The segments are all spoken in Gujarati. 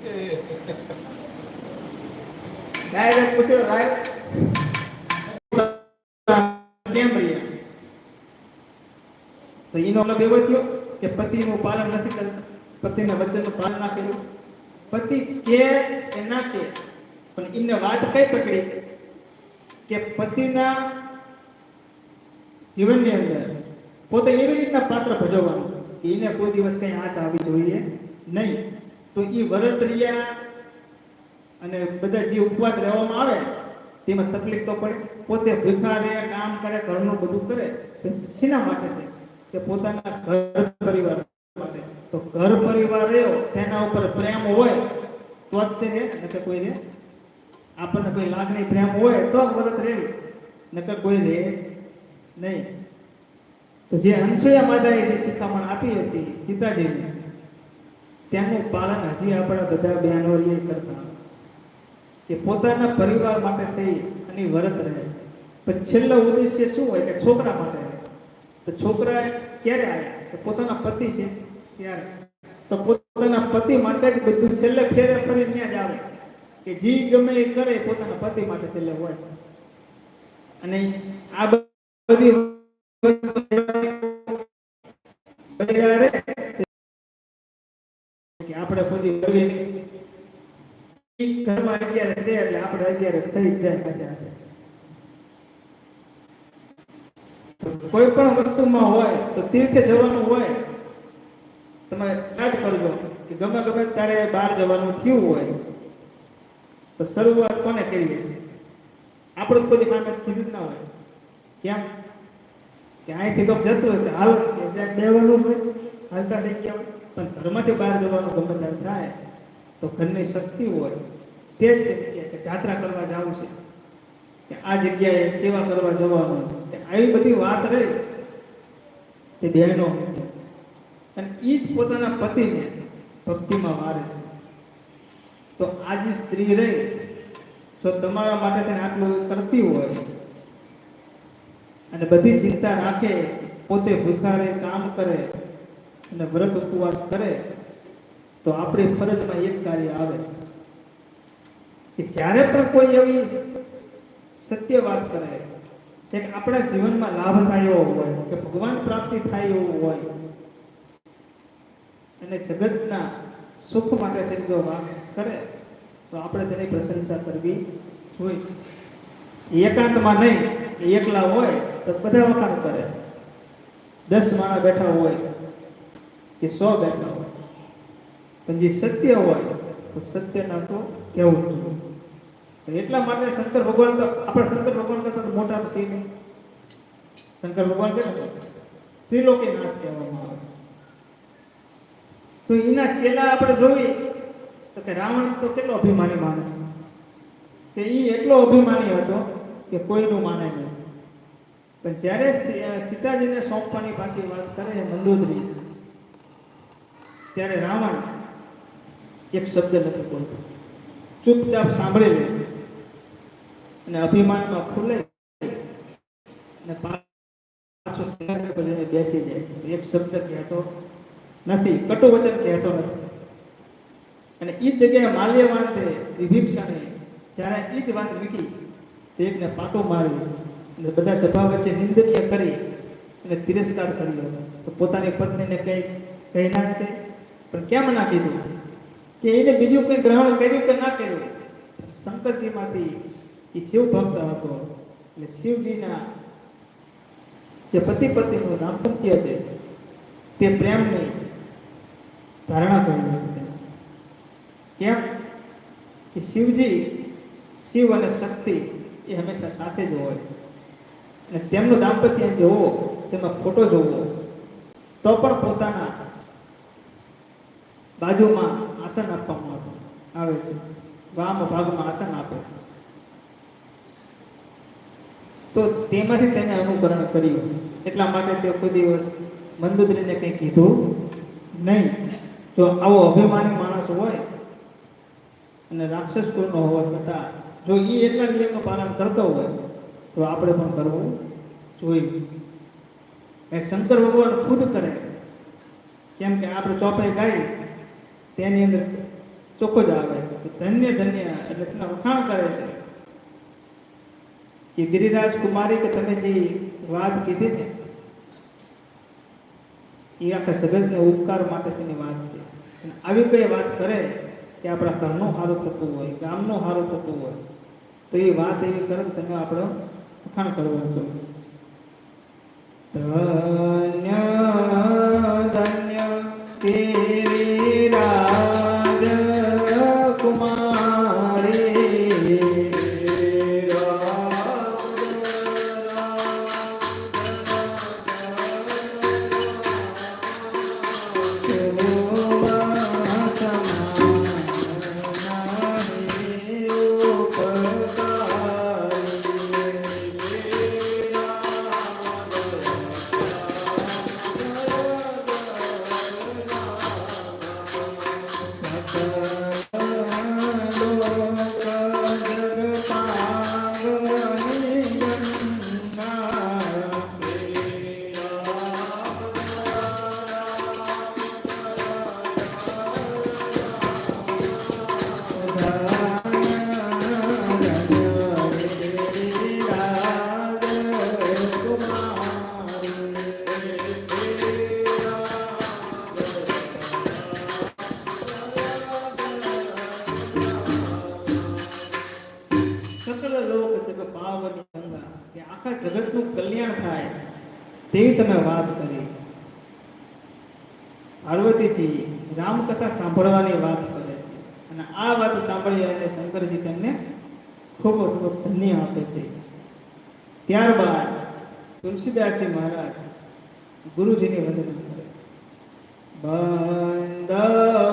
તો એનો મતલબ એવો થયો કે પતિનું પાલન નથી કરતા. પતિના વચનનું પાલન ના કર્યું. પતિ કે એ ના કે, પણ એને વાત કઈ પકડી? કે પતિના જીવનની અંદર પોતે એવી રીતના પાત્ર ભજવવાનું એને કોઈ દિવસ કઈ આંચ આવી જોઈએ? નહીં. તો એ વરત રહ્યા અને બધા જે ઉપવાસ રહેવામાં આવે, તેમાં તકલીફ તો પડે. પોતે ભૂખા રહે, કામ કરે, ઘરનું બધું કરે, તો શેના માટે છે? કે પોતાના ઘર પરિવાર માટે. તો ઘર પરિવાર રહ્યો, તેના ઉપર પ્રેમ હોય, તો જ તે રહે. નકર કોઈ રહે. આપણને કોઈ લાગણી, પ્રેમ હોય, તો વરત વ્રત રહે. નકર કોઈ રહે નહીં. તો જે હંસોયા માતાએ જે શિખામણ આપી હતી સીતાજીને તેનું પાલન હજી આપણા બધા બહેનોએ કરતા. કે પોતાના પરિવાર માટે થઈ અને વ્રત રહે. પણ છેલ્લો ઉદ્દેશ્ય શું હોય? કે છોકરા માટે તો છોકરા ક્યારે આવ્યા તો પોતાના પતિ છે. ત્યારે. તો પોતાના પતિ માટે જ બધું છેલ્લે ફેરે ફરી ત્યાં જ આવે. કે જી ગમે એ કરે, પોતાના પતિ માટે છેલ્લે હોય. અને આ બધી કે આપણે બધી. ઈ ઘરમાં અગિયારસ છે એટલે આપણે અત્યારે થઈ જ જાય. તો કોઈ પણ વસ્તુમાં હોય તો તીર્થે જવાનું હોય, તમે સ્ટાર્ટ કરજો કે ગમે ગમે ત્યારે બહાર જવાનું થયું હોય, તો શરૂઆત કોને કરીએ છીએ આપણું કોઈ માટે કીધું ના હોય કેમ કે અહીંથી તો જતું હશે હાલ કે જ્યાં દેવાનું હોય હાલતા થઈ પણ ઘરમાંથી બહાર જવાનું ગમે થાય, તો ઘરની શક્તિ હોય તે જ કહે કે જાત્રા કરવા જવું છે. કે આ જગ્યાએ સેવા કરવા જવાનું કે આવી બધી વાત રહી તે બહેનો અને એ જ પોતાના પતિને ભક્તિમાં મારે છે. તો આજે સ્ત્રી રહી જો તમારા માટે તેને આટલું કરતી હોય અને બધી ચિંતા રાખે, પોતે ભૂખારે કામ કરે અને વ્રત ઉપવાસ કરે, તો આપણી ફરજમાં એક કાર્ય આવે. કે જ્યારે પણ કોઈ એવી સત્ય વાત કરે કે આપણા જીવનમાં લાભ થાય એવો હોય, કે ભગવાન પ્રાપ્તિ થાય એવું હોય, અને જગતના સુખ માટે તેની જો વાત કરે, તો આપણે તેની પ્રશંસા કરવી જોઈએ. એકાંતમાં નહીં, એકલા હોય, તો બધા વખાણ કરે. દસ માણસ બેઠા હોય કે સો બેઠા હોય. પણ જે સત્ય હોય, તો સત્યના તો કહેવું જોઈએ. એટલા માટે શંકર ભગવાન તો, આપણા શંકર ભગવાન કરતા તો મોટા છે નહીં. શંકર ભગવાન કે ત્રિલોકી નાથ કહેવામાં આવે. તો એના ચેલા આપણે જોઈએ, તો કે રાવણ તો કેટલો અભિમાની માણસ કે એ એટલો અભિમાની હતો કે કોઈનું માને નહીં. પણ જ્યારે સીતાજીને સોંપવાની પાછી વાત કરે મંદોદરી ત્યારે રાવણ એક શબ્દ નથી બોલતો. ચૂપચાપ સાંભળી લે અને અભિમાનમાં ખુલે અને પાછો સિંહાસન બેસી જાય છે. એક શબ્દ કહેતો નથી કટુ વચન કહેતો નથી. અને એ જગ્યાએ માલ્યવાંતે વિભીક્ષણે જ્યારે એ જ વાત વીટી, તો એકને પાટો માર્યો અને બધા સભા વચ્ચે નિંદનીય કરી અને તિરસ્કાર કર્યો. તો પોતાની પત્નીને કંઈક કહી ના શકે? પણ કેમ ના કીધું? કે એને બીજું કંઈ ગ્રહણ કર્યું કે ના કર્યું? શંકરજીમાંથી એ શિવ ભક્ત હતો. એટલે શિવજીના જે પતિ પત્નીનું દાંપત્ય છે, તે પ્રેમની ધારણા કરી કેમ? કે શિવજી શિવ અને શક્તિ એ હંમેશા સાથે જ હોય. અને તેમનું દાંપત્ય જોવો, તેમાં ફોટો જોવો, તો પણ પોતાના બાજુમાં આસન આપવામાં આવે છે. વામ ભાગમાં આસન આપે. છે તો તેમાંથી તેને અનુકરણ કર્યું. એટલા માટે તે કોઈ દિવસ મંદુદ્રીને કંઈ કીધું નહીં. જો આવો અભિમાની માણસ હોય અને રાક્ષસ કુળનો હોવા છતાં, જો એ એટલા નિયમનું પાલન કરતો હોય, તો આપણે પણ કરવું જોઈએ. એ શંકર ભગવાન ખુદ કરે. કેમ કે આપણે ચોપાઈ ગાઈ તેની અંદર ચોખ્ખો જ આવે ધન્ય ધન્ય એટલે તેના વખાણ કરે છે. કે ગિરિરાજ કુમારી કે તમે જે વાત કીધી છે, એ આખા જગતને ઉપકાર માટે તેની વાત છે. આવી કઈ વાત કરે કે આપણા ઘરનું સારું થતું હોય, ગામનું સારું થતું હોય, તો એ વાત એવી કરે તમે આપણો વખાણ કરવો ધન્ય ધન્ય આખા જગતનું કલ્યાણ થાય તેવી તમે વાત કરી. પાર્વતીજી રામકથા સાંભળવાની વાત કરે છે. અને આ વાત સાંભળી અને શંકરજી તેમને ખૂબ ખૂબ ધન્ય આપે છે. ત્યારબાદ તુલસીદાસજી મહારાજ ગુરુજીની વંદના કરે. બંદવો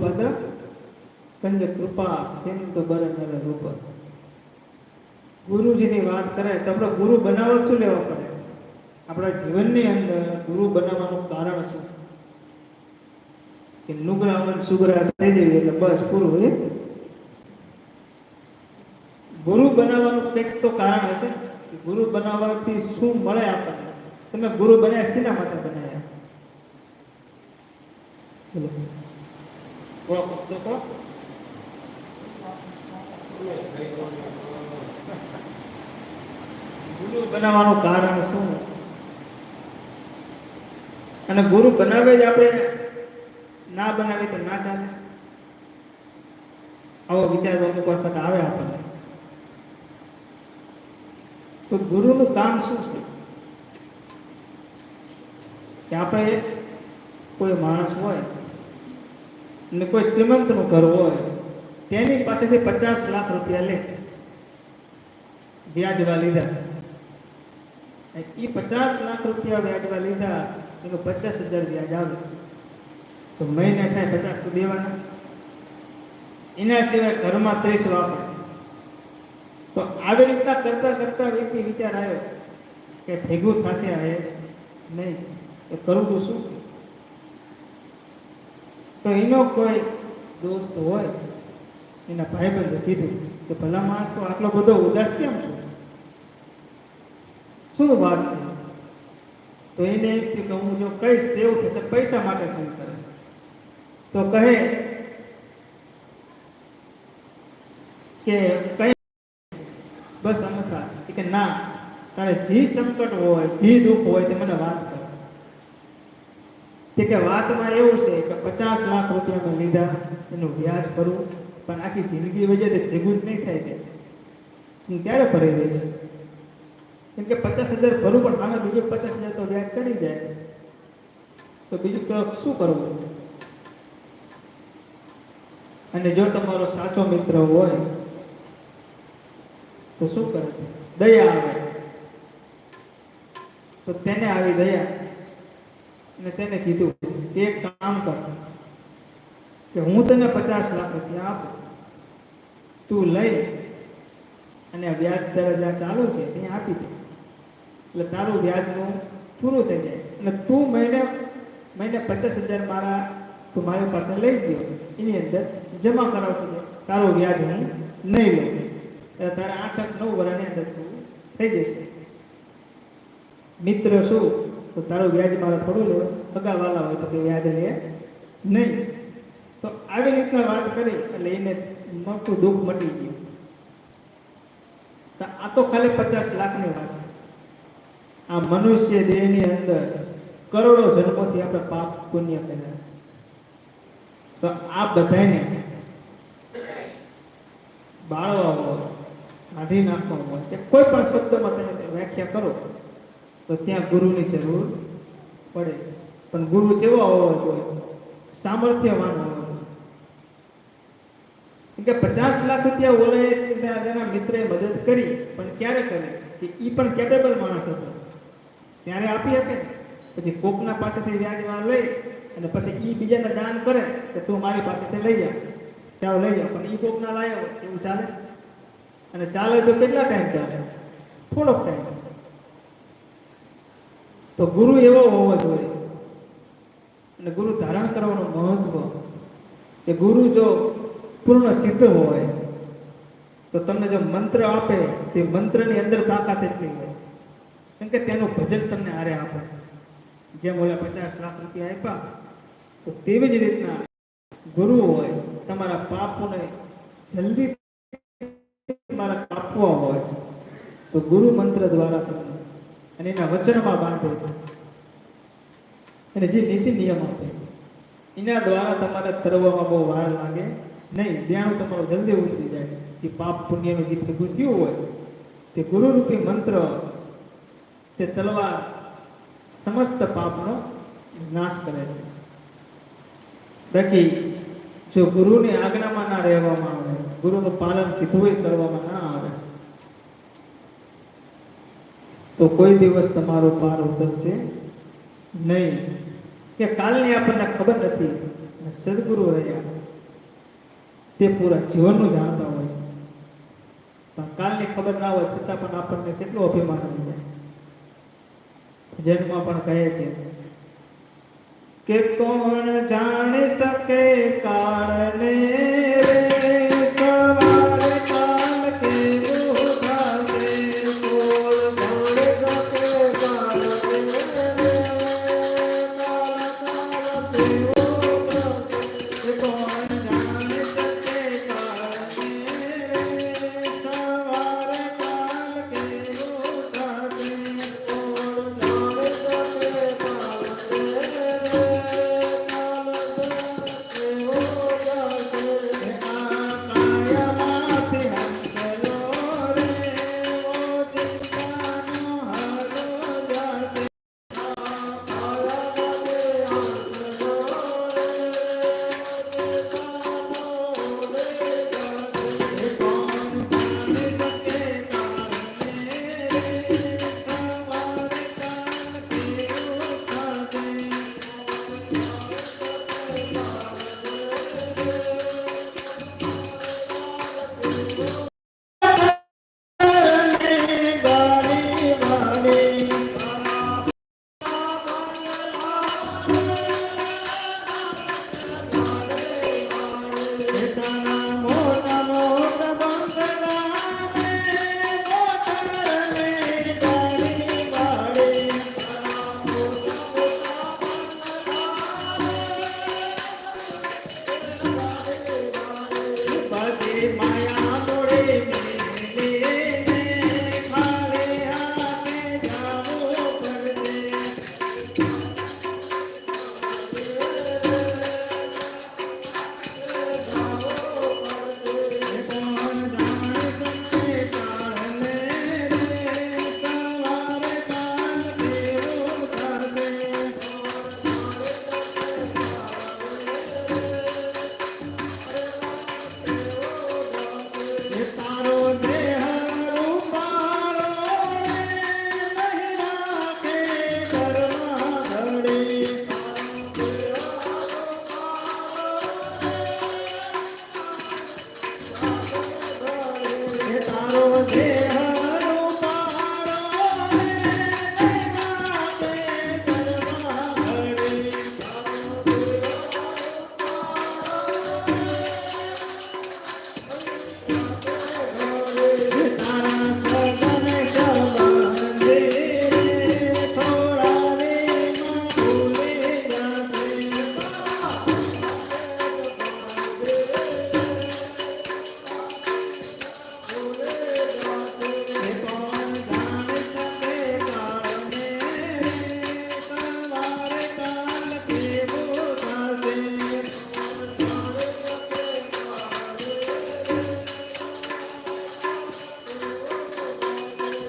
પદ કંજ કૃપા સિંધુ બર નર રૂપ. ગુરુજીની વાત કરે તો આપણે ગુરુ બનાવવા શું લેવા પડે? આપણા જીવનની અંદર ગુરુ બનાવવાનું કારણ શું? કે નુગરા વન સુગરા થઈ જઈએ એટલે બસ પૂરું, હે? ગુરુ બનાવવાનું કંઈક તો કારણ હશે ગુરુ બનાવવાથી શું મળે આપણને? તમે ગુરુ બન્યા શેના માટે બનાવ્યા? ઓળખો તો ગુરુ બનાવવાનું કારણ શું? અને ગુરુ બનાવે જ આપણે ના બનાવી તો ના ચાલે. આવો વિચાર અમુક વખત આવે આપણને. તો ગુરુનું કામ શું છે? કે આપણે કોઈ માણસ હોય ને કોઈ શ્રીમંતનું ઘર હોય, તેની પાસેથી પચાસ લાખ રૂપિયા લે. વ્યાજવા લીધા. એ પચાસ લાખ રૂપિયા વ્યાજવા લીધા, એનું પચાસ હજાર વ્યાજ આવે. તો મહિને થાય પચાસ તો દેવાના. એના સિવાય ઘરમાં ત્રીસ વાપરે. તો આવી રીતના કરતા કરતા વ્યક્તિ વિચાર આવ્યો કે ભેગું થશે આ નહીં. એ કરવું શું? તો એનો કોઈ દોસ્ત હોય, એના ભાઈબંધે કીધું કે ભલા માણસ તો આટલો બધો ઉદાસ કેમ છે? શું વાત છે? તો એને એમ કે હું જો કહીશ તેવું થશે, પૈસા માટે ફોન કરે. તો કહે કે કઈ બસ અમુક કે ના, તારે જે સંકટ હોય, જે દુઃખ હોય તે મને વાત કે વાતમાં એવું છે કે પચાસ લાખ રૂપિયા લીધા એનું વ્યાજ ભરવું પણ આખી જિંદગી વજે તે ભેગું જ નહીં થાય કે. હું ક્યારે ભરી દઈશ કેમ કે પચાસ હજાર ભરું, પણ સામે બીજું પચાસ હજાર તો વ્યાજ ચડી જાય. તો બીજું તો શું કરવું? અને જો તમારો સાચો મિત્ર હોય, તો શું કરે? દયા આવે. તો તેને આવી દયા અને તેને કીધું કે એક કામ કર કે હું તને પચાસ લાખ રૂપિયા આપું. તું લઈ અને વ્યાજ દર જ્યાં ચાલુ છે ત્યાં આપી દે. એટલે તારું વ્યાજનું પૂરું થઈ જાય. અને તું મહિને મહિને પચાસ હજાર મારા, તું મારી પાસે લઈ ગયો. એની અંદર જમા કરાવતો તારું વ્યાજ હું નહીં લઉં. એટલે તારે આઠ આઠ, નવ વર્ષની અંદર તું થઈ જશે. મિત્ર શું? તો તારું વ્યાજ મારે થોડું લેવું અગાવાલા હોય તો તે વ્યાજ લે નહીં. તો આવી રીતના વાત કરી એટલે એને મોટું દુઃખ મટી ગયું. તો આ તો ખાલી પચાસ લાખની વાત. આ મનુષ્ય દેહની અંદર કરોડો જન્મોથી આપણે પાપ પુણ્ય કર્યા તો આ બધાને બાળવા હોય કાઢી નાખવા હોય કોઈ પણ શબ્દમાં તમે વ્યાખ્યા કરો. તો ત્યાં ગુરુની જરૂર પડે. પણ ગુરુ કેવો હોવો જોઈએ? સામર્થ્યવાન હોવો કે પચાસ લાખ રૂપિયા ઓલે તેના મિત્રે મદદ કરી, પણ ક્યારે કરી? કે એ પણ કેપેબલ માણસ હતો. ત્યારે આપી શકે. પછી કોકના પાસેથી વ્યાજમાં લઈ અને પછી એ બીજાને દાન કરે, કે તું મારી પાસેથી લઈ જા. ચાલો લઈ જા પણ એ કોકના લાયો એવું ચાલે? અને ચાલે તો કેટલા ટાઈમ ચાલે? થોડોક ટાઈમ તો ગુરુ એવો હોવો જોઈએ. અને ગુરુ ધારણ કરવાનું મહત્વ કે ગુરુ જો પૂર્ણ સિદ્ધ હોય, તો તમને જો મંત્ર આપે, તે મંત્રની અંદર તાકાત એટલી હોય. કેમ કે તેનું ભજન તમને હારે આપે. જેમ ઓલા પચાસ લાખ રૂપિયા આપ્યા, તો તેવી જ રીતના ગુરુ હોય, તમારા પાપોને જલ્દી મારા કાપવા હોય, તો ગુરુ મંત્ર દ્વારા તમને અને એના વચનમાં બાંધે અને જે નીતિ નિયમ છે, એના દ્વારા તમારે તરવામાં બહુ વાર લાગે. નહીં ધ્યાન તમારું જલ્દી ઉતરી જાય, જે પાપ પુણ્યનું જે ભેગું હોય, તે ગુરુરૂપી મંત્ર, તે તલવાર, સમસ્ત પાપનો નાશ કરે છે. બાકી, જો ગુરુની આજ્ઞામાં ના રહેવામાં આવે, ગુરુનું પાલન કીધું કરવામાં ના આવે તો કોઈ દિવસ તમારો પાર ઉતરશે નહીં. કે કાલની આપણને ખબર નથી. સદગુરુ રહ્યા. તે પૂરા જીવનનું જાણતા હોય. પણ કાલની ખબર ના હોય, છતાં પણ આપણને કેટલું અભિમાન આવી જાય. પણ કહે છે કે કોણ જાણી શકે કાળને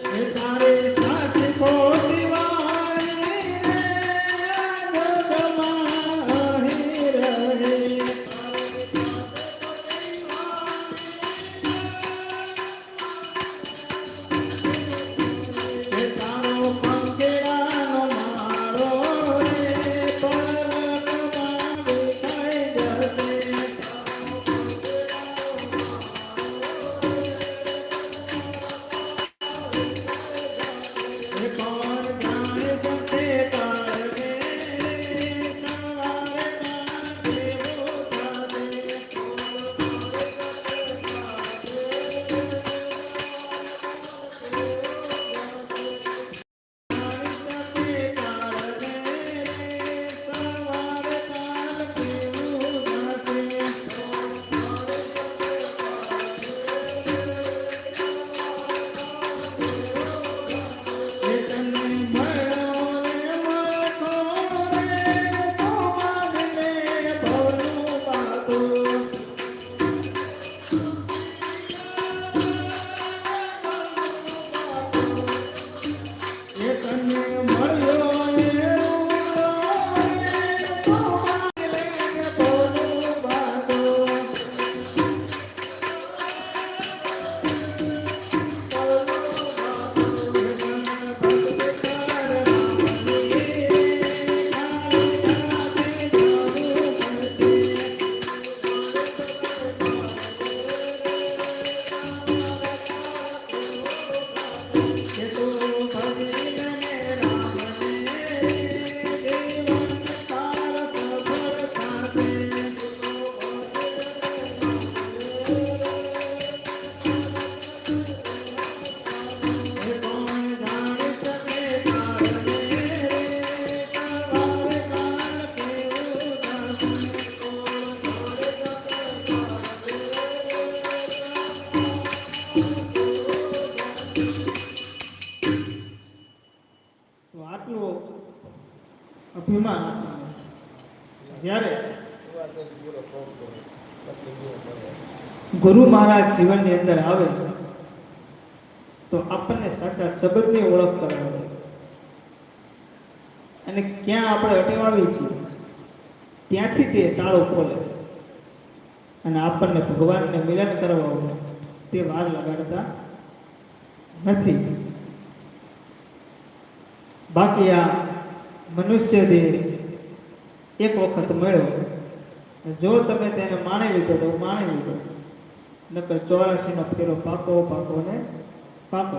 तारे साथ को જ્યારે ગુરુ મહારાજ જીવનની અંદર આવે, તો આપણને સાચા શબ્દની ઓળખ કરાવે અને ક્યાં આપણે અટેવાવી છીએ, ત્યાંથી તે તાળો ખોલે. અને આપણને ભગવાનને મિલન કરવા તે વાર લગાડતા નથી. બાકી આ મનુષ્ય દેહ એક વખત મળ્યો જો તમે તેને માણી લીધો તો માણી લીધો. નકર ચોરાશી નો ફેરો પાકો પાકો ને પાકો.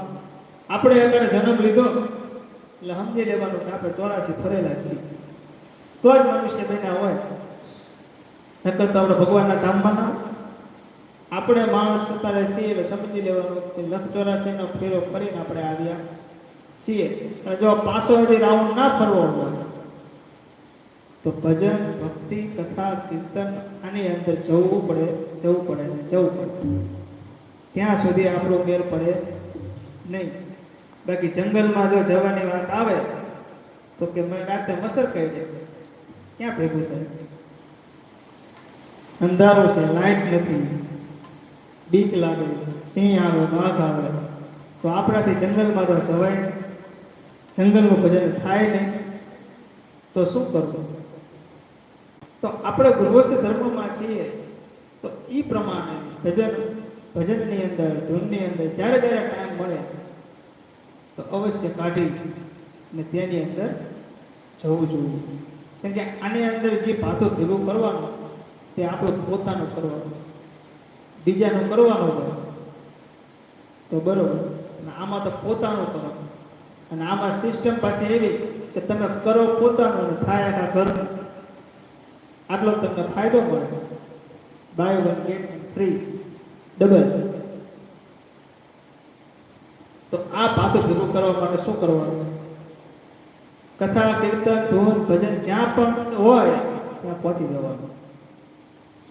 આપણે આગળ જન્મ લીધો, એટલે સમજી લેવાનું કે આપણે ચોરાસી ફરેલા છીએ. તો જ મનુષ્ય બન્યા હોય. નકર તો આપણે ભગવાનના ધામમાં ના આપણે માણસ અત્યારે છીએ એટલે સમજી લેવાનું કે લખ ચોરાસીનો ફેરો ફરીને આપણે આવ્યા. છીએ. અને જો હજી રાઉન્ડ ના ફરવો હોય, તો ભજન, ભક્તિ, કથા, કીર્તન આની અંદર જવું પડે જવું પડે જવું પડે. ત્યાં સુધી આપણો મેળ પડે નહીં. બાકી જંગલમાં જો જવાની વાત આવે, તો કે મેં રાતે મસર કહી દે ક્યાં ભેગું થાય? અંધારો છે, લાઈટ નથી. બીક લાગે, સિંહ આવે વાઘ આવે. તો આપણાથી જંગલમાં તો જવાય. જંગલનું ભજન થાય નહીં, તો શું કરવું? તો આપણે ગૃહસ્થ ધર્મમાં છીએ, તો એ પ્રમાણે ભજન, ભજનની અંદર, ધૂનની અંદર, જ્યારે જ્યારે ટાઈમ મળે, તો અવશ્ય કાઢી ને તેની અંદર જવું જોઈએ. કેમ કે આની અંદર જે ભાતો ભેગું કરવાનો, તે આપણું પોતાનું કરવાનું. બીજાનું કરવાનું હોય, તો બરોબર. અને આમાં તો પોતાનું કરવાનું. અને આમાં સિસ્ટમ પાછી એવી કે તમે કરો પોતાનું થાય આખા ઘરનું. આટલો તમને ફાયદો મળે. Buy one get free double તો આ પાછું ભેગું કરવા માટે શું કરવાનું? કથા, કીર્તન, ધૂન, ભજન જ્યાં પણ હોય, ત્યાં પહોંચી જવાનું.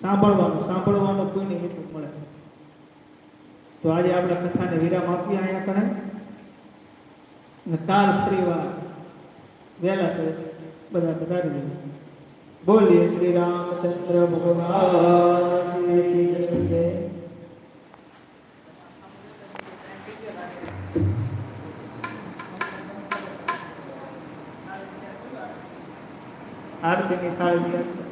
સાંભળવાનું. સાંભળવાનું કોઈને હેતુ મળે. તો આજે આપણે કથાને વિરામ આપીએ અહીંયા કણે. અને કાલ ફરી વાર વહેલા છે બધા પધારી જઈએ બોલીએ શ્રી રામચંદ્ર ભગવાન કી જય. આરતીની થાળી